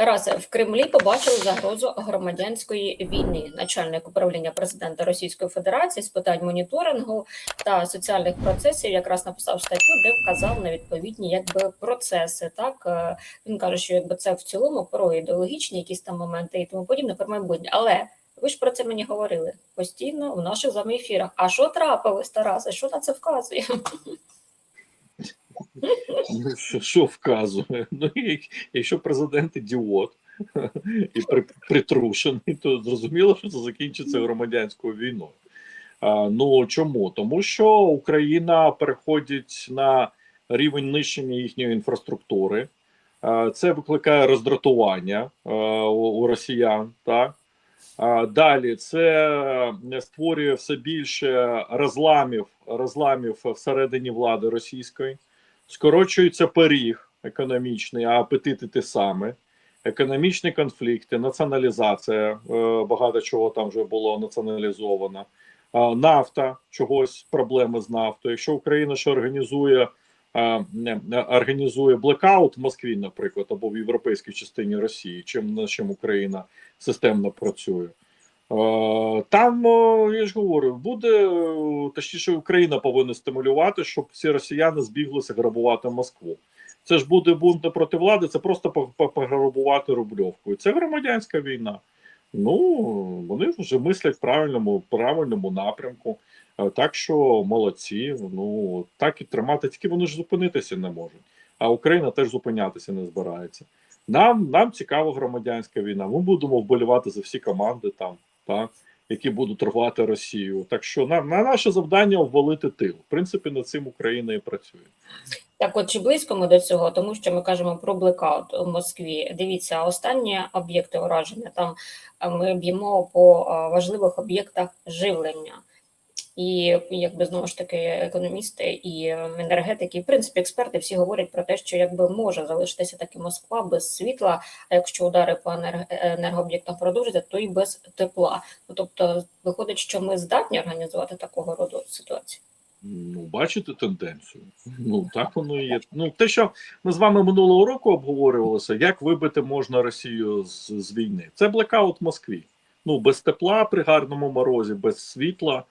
Тарасе, в Кремлі побачили загрозу громадянської війни. Начальник управління президента Російської Федерації з питань моніторингу та соціальних процесів якраз написав статтю, де вказав на відповідні якби процеси. Так Е, він каже, що якби це в цілому про ідеологічні якісь там моменти і тому подібне про майбутнє. Але ви ж про це мені говорили постійно в наших з вами ефірах. А що трапилось, Тарасе? Що на це вказує? Що, вказує? Ну, як- якщо президент ідіот і при, притрушений, то зрозуміло, що це закінчиться громадянською війною. Ну чому? Тому що Україна переходить на рівень нищення їхньої інфраструктури. Це викликає роздратування у, росіян. Так? Далі це створює все більше розламів, розламів всередині влади російської скорочується пиріг економічний, а апетити те саме. Економічні конфлікти, націоналізація, е, багато чого там вже було націоналізовано. Нафта, чогось проблеми з нафтою. Якщо Україна ще організує, е, не, організує блекаут в Москві, наприклад, або в європейській частині Росії, чим над чим Україна системно працює. Е, Там, е, я ж говорю, буде е, точніше, Україна повинна стимулювати, щоб всі росіяни збіглися грабувати Москву. Це ж буде бунт проти влади, це просто по- по- пограбувати рубльовку. Це громадянська війна. Ну вони вже мислять в правильному, правильному напрямку. Так що молодці. Ну так і тримати, тільки вони ж зупинитися не можуть. А Україна теж зупинятися не збирається. Нам, нам цікава громадянська війна. Ми будемо вболівати за всі команди там, так, які будуть рвати Росію. Так що на, на наше завдання обвалити тил. В принципі, над цим Україна і працює. Так, от чи близько ми до цього, тому що ми кажемо про блекаут у Москві. Дивіться, останні об'єкти ураження там ми б'ємо по важливих об'єктах живлення. І якби знову ж таки економісти і енергетики, і, в принципі, експерти всі говорять про те, що якби може залишитися таки Москва без світла. А якщо удари по енерг- енергооб'єктам продовжаться, то і без тепла. Ну тобто, виходить, що ми здатні організувати такого роду ситуацію. Ну, бачите тенденцію. Ну так воно і є. Ну те, що ми з вами минулого року обговорювалися, як вибити можна Росію з, з війни. Це блекаут в Москві. Ну без тепла при гарному морозі, без світла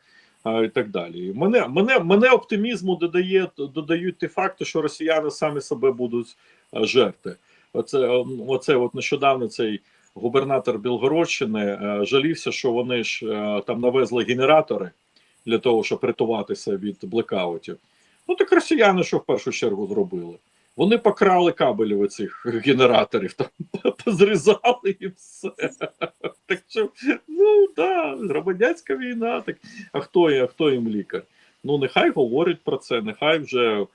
і так далі. Мене мене мене оптимізму додає додають ті факти, що росіяни самі себе будуть жерти. Оце оце от нещодавно цей губернатор Білгородщини е, жалівся, що вони ж е, там навезли генератори для того, щоб рятуватися від блекаутів. Ну так росіяни, що в першу чергу зробили? Вони покрали кабелів цих генераторів, там позрізали і все. Так що, ну да, громадянська війна. Так а хто є, а хто їм лікар? Ну нехай говорять про це, нехай вже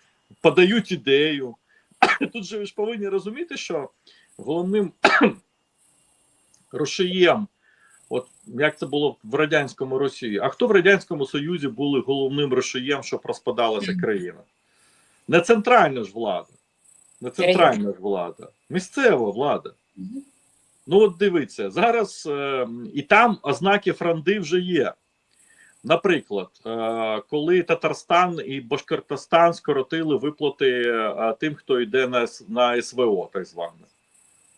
подають ідею. Тут же ви ж повинні розуміти, що головним рушієм От як це було в радянському Росії? А хто в радянському Союзі були головним рушієм, щоб розпадалася країна? Не центральна ж влада, не центральна ж влада, місцева влада. Ну от дивіться, зараз е, і там ознаки франди вже є. Наприклад, е, коли Татарстан і Башкортостан скоротили виплати е, тим, хто йде на, на СВО, так зване.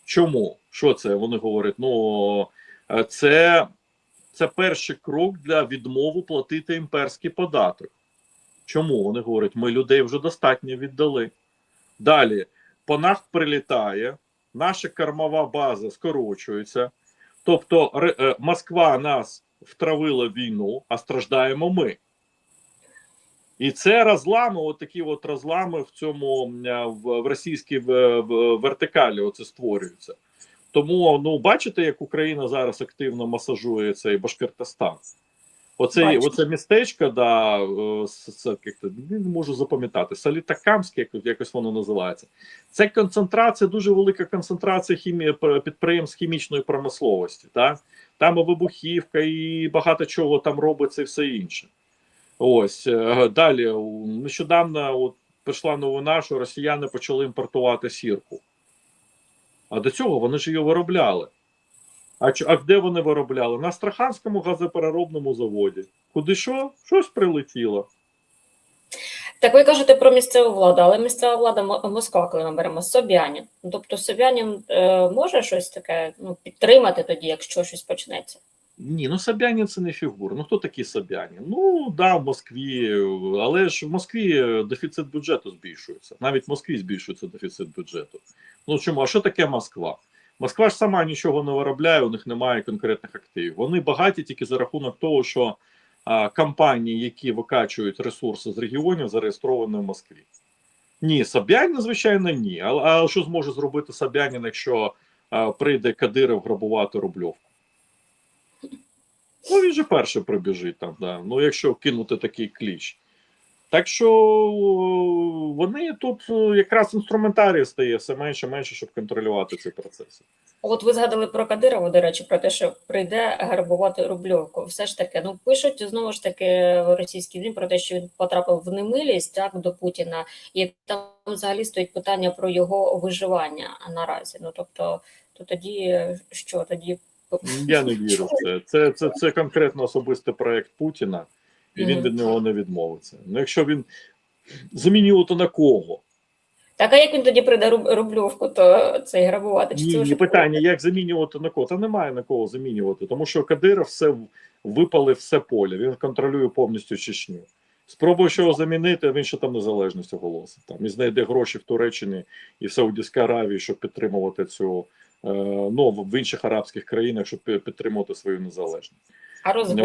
Чому? Що це? Вони говорять, ну. Е, це, це перший крок для відмови платити імперський податок. Чому? Вони говорять, ми людей вже достатньо віддали. Далі, по нафт прилітає, наша кормова база скорочується. Тобто е, Москва нас втравила війну, а страждаємо ми. І це розлами, от такі от розлами в цьому е, в, російській вертикалі оце створюються. Тому ну бачите, як Україна зараз активно масажує цей Башкортостан. Оце, Бачу. оце містечко, да, як то, не можу запам'ятати, Солітакамське, якось, якось воно називається. Це концентрація, дуже велика концентрація хімії, підприємств хімічної промисловості. Так? Там і вибухівка, і багато чого там робиться, і все інше. Ось е, далі. Нещодавно от, прийшла новина, що росіяни почали імпортувати сірку. А до цього вони ж її виробляли. А, а де вони виробляли? На Астраханському газопереробному заводі. Куди що? Щось прилетіло. Так ви кажете про місцеву владу, але місцева влада Москва, коли ми беремо Собянін. Тобто Собянін е, може щось таке ну, підтримати тоді, якщо щось почнеться. Ні, ну Собянін це не фігура. Ну хто такий Собянін? Ну да, в Москві, але ж в Москві е, дефіцит бюджету збільшується. Навіть в Москві збільшується дефіцит бюджету. Ну чому? А що таке Москва? Москва ж сама нічого не виробляє, у них немає конкретних активів. Вони багаті тільки за рахунок того, що а, компанії, які викачують ресурси з регіонів, зареєстровані в Москві. Ні, Собянін, звичайно, ні. А, а що зможе зробити Собянін, якщо а, прийде Кадиров грабувати Рубльовку? Ну, він же перший прибіжить там, да. ну якщо кинути такий кліч. Так що вони тут якраз інструментарій стає все менше менше, щоб контролювати ці процеси. От ви згадали про Кадирова, до речі, про те, що прийде грабувати Рубльовку. Все ж таки, ну пишуть знову ж таки в російській ЗМІ про те, що він потрапив в немилість так до Путіна, і там взагалі стоїть питання про його виживання наразі. Ну тобто, то тоді що тоді Я не вірю в це. Це, це, це конкретно особистий проект Путіна, і він від нього не відмовиться. Ну, якщо він замінювати на кого? Так, а як він тоді прийде Рубльовку, то цей грабувати? Чи Ні, це питання, як замінювати на кого? Та немає на кого замінювати, тому що Кадиров все в- випалив все поле, він контролює повністю Чечню. Спробує його замінити, він ще там незалежність оголосить. Там і знайде гроші в Туреччині і в Саудівській Аравії, щоб підтримувати цю е, ну в інших арабських країнах, щоб підтримувати свою незалежність.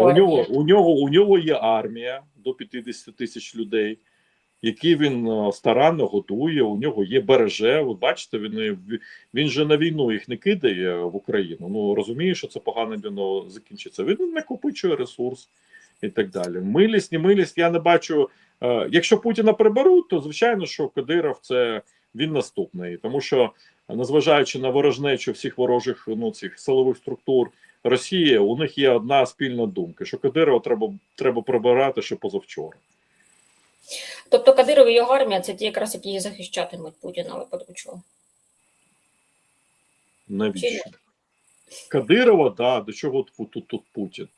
А У нього, у нього у нього є армія до 50 тисяч людей, які він е, старанно годує. У нього є береже. Ви бачите, він е, він же на війну їх не кидає в Україну. Ну розуміє, що це погано для нього закінчиться. Він накопичує ресурс і так далі. Милість, не милість. Я не бачу. е, Якщо Путіна приберуть, то звичайно, що Кадиров це він наступний, тому що незважаючи на ворожнечу всіх ворожих ну цих силових структур. Росії, у них є одна спільна думка, що Кадирова треба, треба прибирати ще позавчора. Тобто Кадиров і його армія це ті, якраз які захищатимуть Путіна випадку чого. Навіщо? Кадирова, да, до чого тут, тут, тут Путін?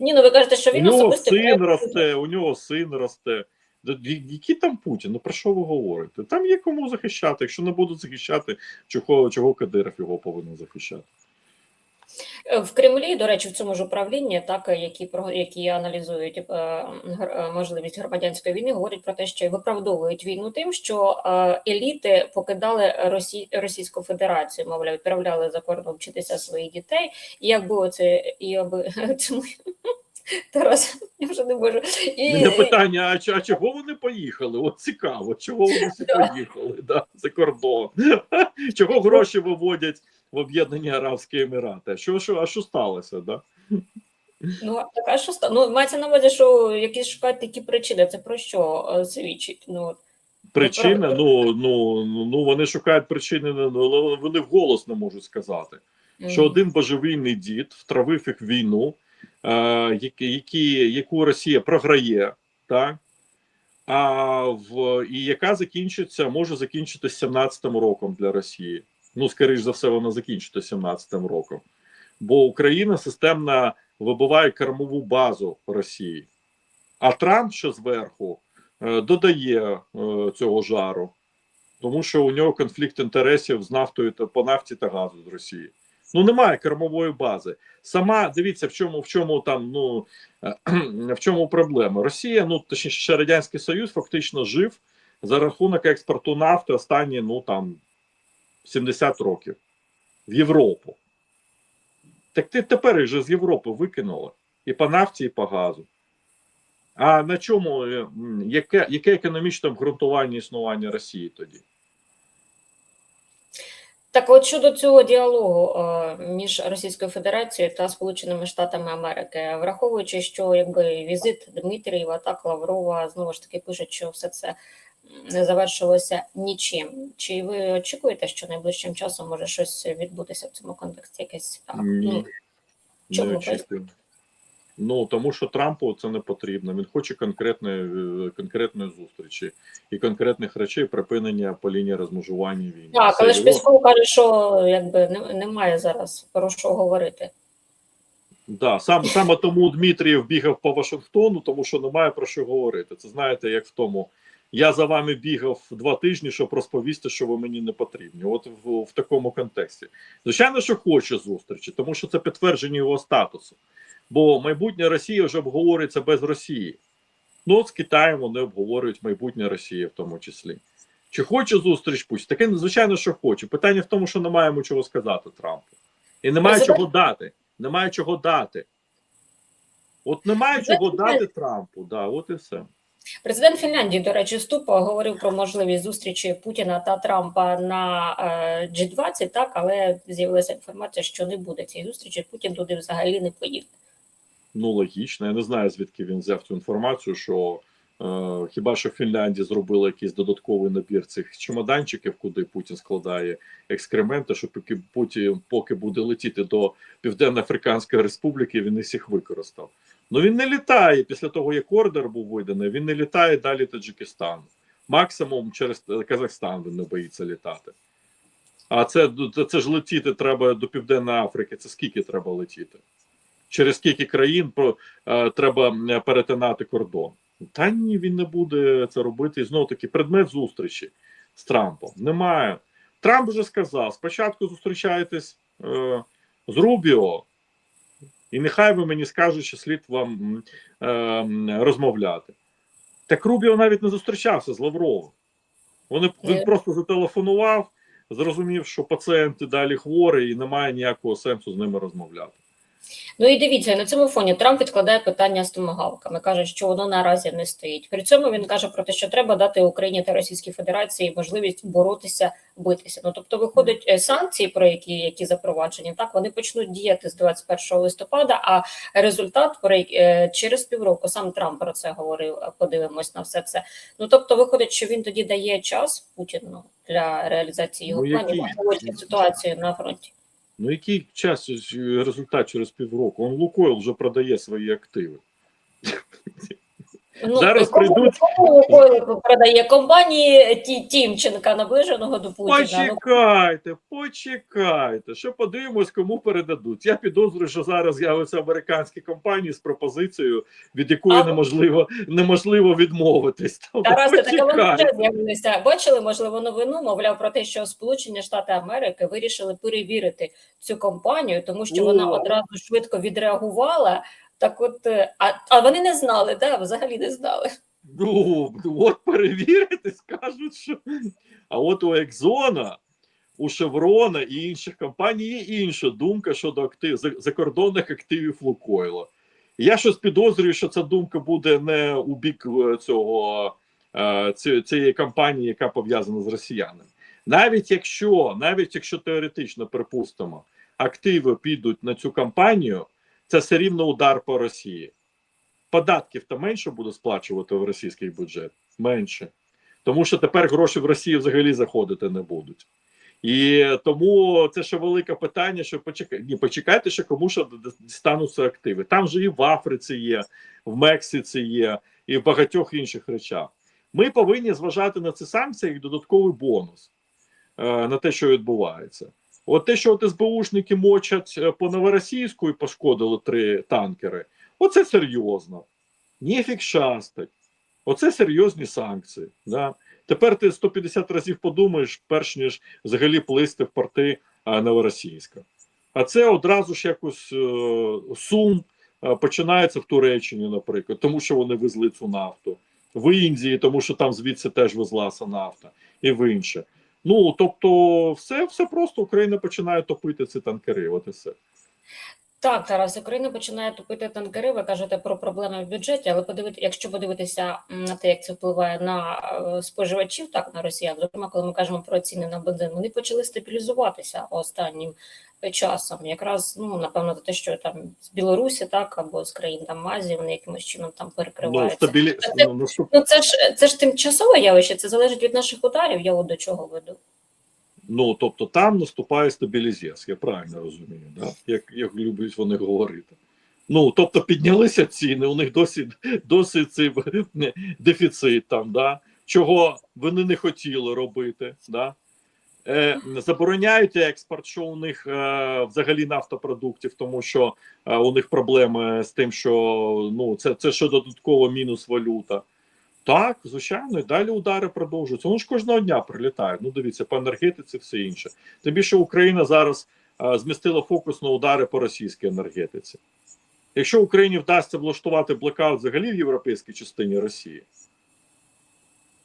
Ні, ну ви кажете, що У він нього особисто син росте, у нього син росте. Да, я- Який там Путін? Ну про що ви говорите? Там є кому захищати. Якщо не будуть захищати, чого, чого Кадиров його повинен захищати? Е, В Кремлі, до речі, в цьому ж управлінні, так які про які аналізують е, е, можливість громадянської війни, говорять про те, що виправдовують війну тим, що е, еліти покидали Росі... Російську Федерацію, мовляв, відправляли за кордон вчитися своїх дітей. І якби оце і аби цьому Тарас, я вже не можу. І, Мене питання: а, а чого вони поїхали? От цікаво, чого вони всі поїхали да, за кордон? Чого гроші виводять в Об'єднані Арабські Емірати? Що, що, а що сталося? Да? Ну, так, а що ста- Ну, мається на увазі, що якісь шукають такі причини. Це про що е, свідчить? Ну, от. Причина, ну, ну, ну, ну вони шукають причини, ну, але вони вголос не можуть сказати. що один божевільний дід втравив їх війну, е, які, яку Росія програє, так? А в і яка закінчиться, може закінчитися 17-м роком для Росії. Ну, скоріш за все, вона закінчиться 17-м роком. Бо Україна системно вибиває кормову базу Росії. А Трамп ще зверху е, додає е, цього жару, тому що у нього конфлікт інтересів з нафтою та по нафті та газу з Росії. Ну немає кермової бази. Сама дивіться, в чому в чому там ну е, в чому проблема. Росія, ну точніше, ще радянський Союз, фактично жив за рахунок експорту нафти останні ну там 70 років в Європу. Так ти тепер їх же з Європи викинули і по нафті, і по газу. А на чому е, яке, яке економічне обґрунтування існування Росії тоді? Так, от щодо цього діалогу е, між Російською Федерацією та Сполученими Штатами Америки, враховуючи, що якби візит Дмитрієва так Лаврова знову ж таки пишуть, що все це не завершилося нічим. Чи ви очікуєте, що найближчим часом може щось відбутися в цьому контексті? Якесь Ні. ну, чому Не очікую. Ну тому що Трампу це не потрібно. Він хоче конкретної, е, конкретної зустрічі і конкретних речей припинення по лінії розмежування війни. так, але ж Пісков каже, що якби немає зараз про що говорити. Да, сам саме тому Дмитрієв бігав по Вашингтону, тому що немає про що говорити. Це знаєте, як в тому я за вами бігав два тижні, щоб розповісти, що ви мені не потрібні. От в, в такому контексті. Звичайно, що хоче зустрічі, тому що це підтвердження його статусу. Бо майбутнє Росії вже обговорюється без Росії. Ну, з Китаєм вони обговорюють майбутнє Росії в тому числі. Чи хоче зустріч пусть? Таке, звичайно, що хоче. Питання в тому, що немає йому чого сказати Трампу. І немає Президент- чого дати. Немає чого дати. От немає чого дати Трампу. Да, от і все. Президент Фінляндії, до речі, Ступа говорив про можливість зустрічі Путіна та Трампа на е, G20, так, але з'явилася інформація, що не буде цієї зустрічі. Путін туди взагалі не поїде. Ну, логічно. Я не знаю, звідки він взяв цю інформацію, що е, хіба що в Фінляндії зробили якийсь додатковий набір цих чемоданчиків, куди Путін складає екскременти, що поки Путін поки буде летіти до Південно-Африканської Республіки, він їх використав. Ну він не літає після того, як ордер був виданий, він не літає далі Таджикистан. Максимум через Казахстан він не боїться літати. А це, це, ж летіти треба до Південної Африки. Це скільки треба летіти? Через скільки країн про, е, треба перетинати кордон? Та ні, він не буде це робити. І знову таки, предмет зустрічі з Трампом немає. Трамп вже сказав: спочатку зустрічаєтесь е, з Рубіо, і нехай ви мені скажуть, що слід вам е, розмовляти. Так Рубіо навіть не зустрічався з Лавровим. Вони, він Е. просто зателефонував, зрозумів, що пацієнти далі хворі, і немає ніякого сенсу з ними розмовляти. Ну і дивіться, на цьому фоні Трамп відкладає питання з томагавками, каже, що воно наразі не стоїть. При цьому він каже про те, що треба дати Україні та Російській Федерації можливість боротися, битися. Ну тобто, виходять е, санкції, про які які запроваджені, так вони почнуть діяти з 21 листопада. А результат про е, через півроку сам Трамп про це говорив. е, Подивимось на все це. Ну тобто, виходить, що він тоді дає час Путіну для реалізації його Ну, планів, ситуацію на фронті. Ну, який час е, результат через півроку? Он Лукойл вже продає свої активи. Ну, Зараз кому- прийдуть- кому продає компанії Ті- Тімченка, наближеного до Путіна. Ну, Почекайте, почекайте. Що подивимось, кому передадуть. Я підозрюю, що зараз з'являться американські компанії з пропозицією, від якої А- неможливо неможливо відмовитись. Тому Тарасе, так вони з'явилися. Бачили, можливо, новину, мовляв, про те, що Сполучені Штати Америки вирішили перевірити цю компанію, тому що вона одразу швидко відреагувала. Так, от, е, а, а вони не знали, да, взагалі не знали. Ну, от перевірити, скажуть, що. А от у Екзона, у Шеврона і інших компаній є інша думка щодо актив, за- закордонних активів Лукойла. Я щось підозрюю, що ця думка буде не у бік е, цього е, цієї компанії, яка пов'язана з росіянами. Навіть якщо, навіть якщо теоретично припустимо, активи підуть на цю компанію, це все рівно удар по Росії податків то менше буде сплачувати в російський бюджет? Менше. Тому що тепер гроші в Росію взагалі заходити не будуть. І тому це ще велике питання, що почекайте, ні, почекайте, що кому ще д- стануться активи. Там же і в Африці є, в Мексиці є, і в багатьох інших речах. Ми повинні зважати на ці санкції як додатковий бонус е, на те, що відбувається. От те, що от СБУшники мочать е, по новоросійську і пошкодили три танкери. Оце серйозно. Ніфік шастать. Оце серйозні санкції. Да? Тепер ти 150 разів подумаєш, перш ніж взагалі плисти в порти новоросійська. А це одразу ж якось е, сум е, починається в Туреччині, наприклад, тому що вони везли цю нафту. В Індії, тому що там звідси теж везлася нафта, і в інше. Ну тобто, все, все просто Україна починає топити ці танкери. От і все. Так, Тарас, Україна починає топити танкери. Ви кажете про проблеми в бюджеті, але подивити, якщо подивитися на те, як це впливає на е, споживачів, так на росіян, зокрема, коли ми кажемо про ціни на бензин, вони почали стабілізуватися останнім часом. Якраз ну напевно те, що там з Білорусі, так або з країн там Азії, вони якимось чином там Ну, стабілі... Це- ну, наступ... Ну це ж це ж тимчасове явище, це залежить від наших ударів. Я от до чого веду. Ну тобто там наступає стабілізація, я правильно розумію, да? як, як люблять вони говорити. Ну, тобто піднялися ціни, у них досі, досі цей дефіцит там, да? чого вони не хотіли робити. Да? Е, забороняють експорт, що у них е, взагалі нафтопродуктів, тому що е, у них проблеми з тим, що ну, це, це ще додатково мінус валюта. Так, звичайно, і далі удари продовжуються. Вони ж кожного дня прилітають. Ну, дивіться, по енергетиці, все інше. Тим більше Україна зараз а, змістила фокус на удари по російській енергетиці. Якщо Україні вдасться влаштувати блекаут взагалі в європейській частині Росії,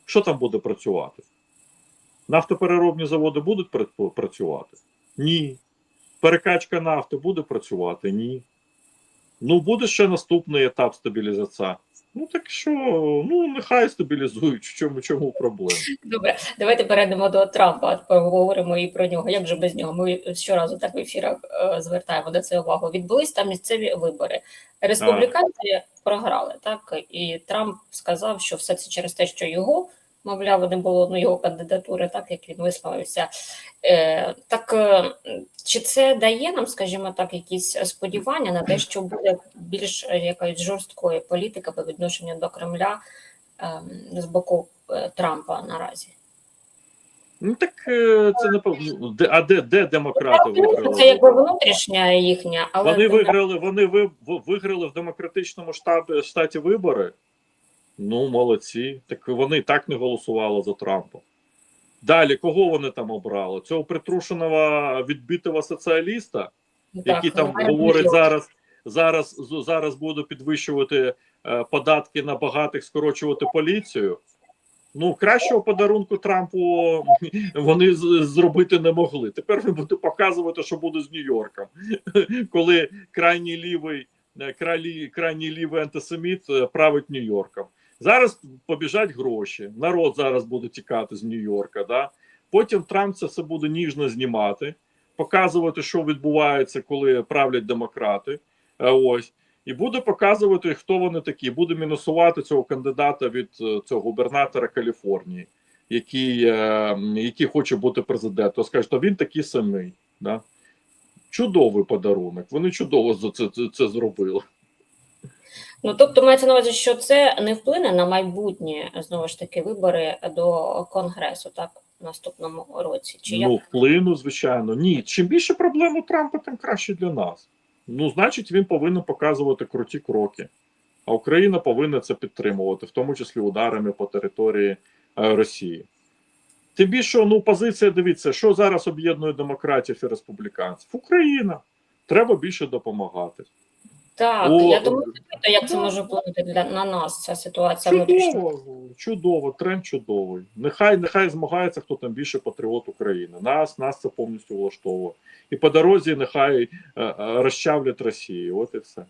що там буде працювати? Нафтопереробні заводи будуть працювати? Ні. Перекачка нафти буде працювати? Ні. Ну, буде ще наступний етап стабілізації. Ну так що, ну нехай стабілізують, в чому, чому проблема. Добре, давайте перейдемо до Трампа. Поговоримо і про нього. Як же без нього? Ми щоразу так в ефірах е, звертаємо на це увагу. Відбулись там місцеві вибори. Республіканці програли, так і Трамп сказав, що все це через те, що його мовляв, не було ну, його кандидатури, так як він висловився. Е, так е, чи це дає нам, скажімо так, якісь сподівання на те, що буде більш е, якась жорсткої політика по відношенню до Кремля е, з боку е, Трампа наразі? Ну так це напевно. Де, а де, де демократи виграли? Це якби внутрішня їхня, але Вони виграли, вони ви, виграли в демократичному штабі штаті вибори. Ну, молодці. Так вони так не голосували за Трампа. Далі, кого вони там обрали? Цього притрушеного відбитого соціаліста, Так, який там говорить нічого. зараз, зараз, зараз буду підвищувати е, податки на багатих, скорочувати поліцію. Ну, кращого подарунку Трампу вони зробити не могли. Тепер він буде показувати, що буде з Нью-Йорком, коли крайній лівий, е, крайній, крайній лівий антисеміт е, править Нью-Йорком. Зараз побіжать гроші. Народ зараз буде тікати з Нью-Йорка. Да? Потім Трамп це все буде ніжно знімати, показувати, що відбувається, коли правлять демократи. Е, Ось. І буде показувати, хто вони такі. Буде мінусувати цього кандидата від е, цього губернатора Каліфорнії, який, е, який хоче бути президентом. Скаже, то він такий самий. Да? Чудовий подарунок. Вони чудово це, це, це зробили. Ну тобто мається на увазі, що це не вплине на майбутні знову ж таки вибори до конгресу, так в наступному році. Чи ну, як вплину, звичайно. Ні. Чим більше проблем у Трампа, тим краще для нас. Ну, значить, він повинен показувати круті кроки. А Україна повинна це підтримувати, в тому числі ударами по території е, Росії. Тим більше, ну, позиція, дивіться, що зараз об'єднує демократів і республіканців? Україна. Треба більше допомагати. Так? О, я думаю, що як це може вплинути для на нас ця ситуація внутрішня. Чудово, чудово, тренд чудовий. Нехай нехай змагається, хто там більше патріот України. Нас нас це повністю влаштовує. І по дорозі нехай е, е, розчавлять Росію. От і все.